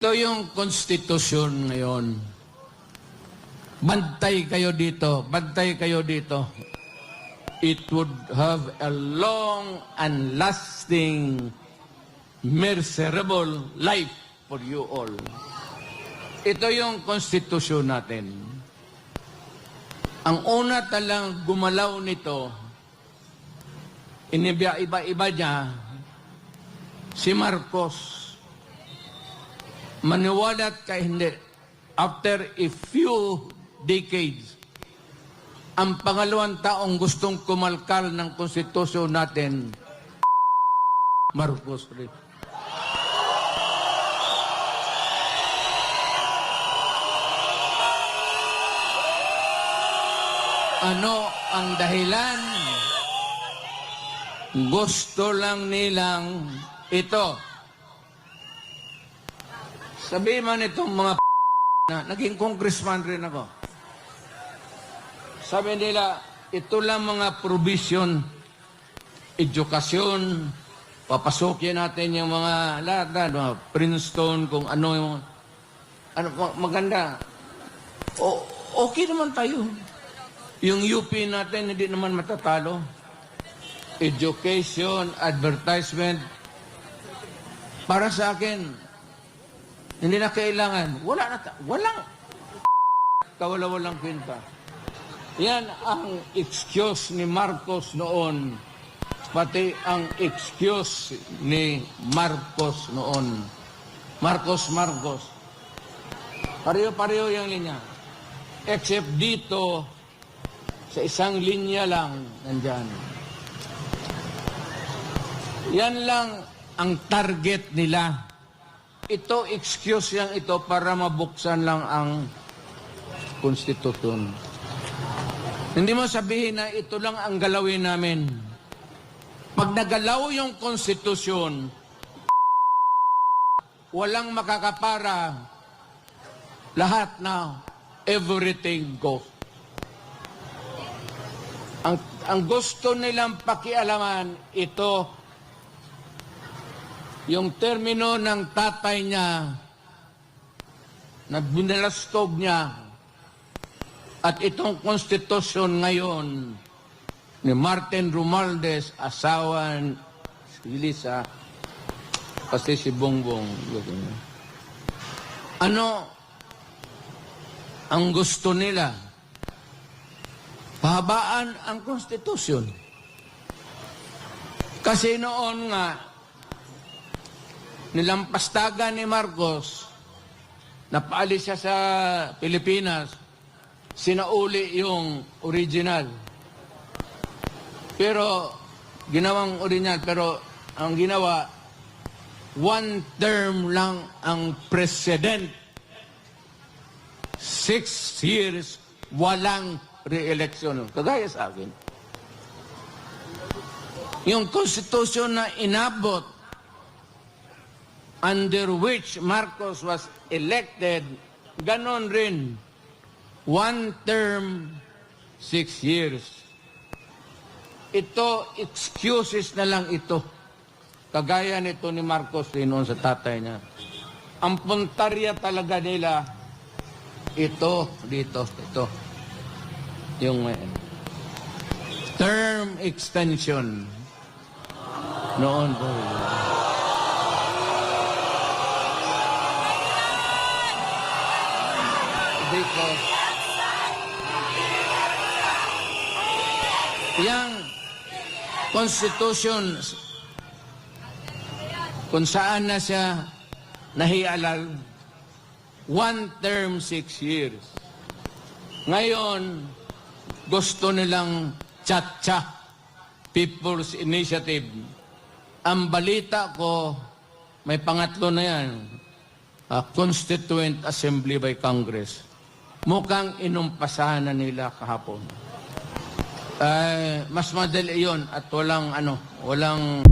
Ito yung konstitusyon ngayon. Bantay kayo dito. Bantay kayo dito. It would have a long and lasting, miserable life for you all. Ito yung konstitusyon natin. Ang una talang gumalaw nito, iniba-iba-iba niya, si Marcos maniwala ka hindi. After a few decades, ang pangalawang taong gustong kumalkal ng konstitusyon natin, Marcos rin. Ano ang dahilan? Gusto lang nilang ito. Sabi man itong mga na naging congressman rin ako. Sabi nila, ito lang mga provision, edukasyon, papasukin natin yung mga lahat na, mga Princeton, kung ano yung, ano, ma- maganda. O, okay naman tayo. Yung UP natin, hindi naman matatalo. Education, advertisement, para sa akin, hindi na kailangan. Wala na. ta- Walang kawala-walang kwenta. Yan ang excuse ni Marcos noon. Pati ang excuse ni Marcos noon. Marcos, Marcos. Pareho-pareho yung linya. Except dito, sa isang linya lang, nandyan. Yan lang ang target nila ito, excuse lang ito para mabuksan lang ang konstitusyon. Hindi mo sabihin na ito lang ang galawin namin. Pag nagalaw yung konstitusyon, walang makakapara, lahat na everything goes. Ang, ang gusto nilang pakialaman, ito yung termino ng tatay niya na binalastog niya at itong konstitusyon ngayon ni Martin Romualdez, asawa si Lisa, kasi si Bongbong. Ano ang gusto nila? Pahabaan ang konstitusyon. Kasi noon nga, nilampastagan ni Marcos, napaalis siya sa Pilipinas, sinauli yung original. Pero, ginawang original, pero ang ginawa, one term lang ang president. Six years, walang re-election. Kagaya sa akin. Yung konstitusyon na inabot under which Marcos was elected, ganon rin. One term, six years. Ito, excuses na lang ito. Kagaya nito ni Marcos rin noon sa tatay niya. Ang puntarya talaga nila, ito, dito, ito. Yung eh, term extension. Noon po. Because yang constitution kung saan na siya nahialal one term six years. Ngayon gusto nilang chat-chat People's Initiative. Ang balita ko may pangatlo na yan. Uh, Constituent Assembly by Congress mukhang inumpasahan na nila kahapon. Eh, mas madali yon at walang ano, walang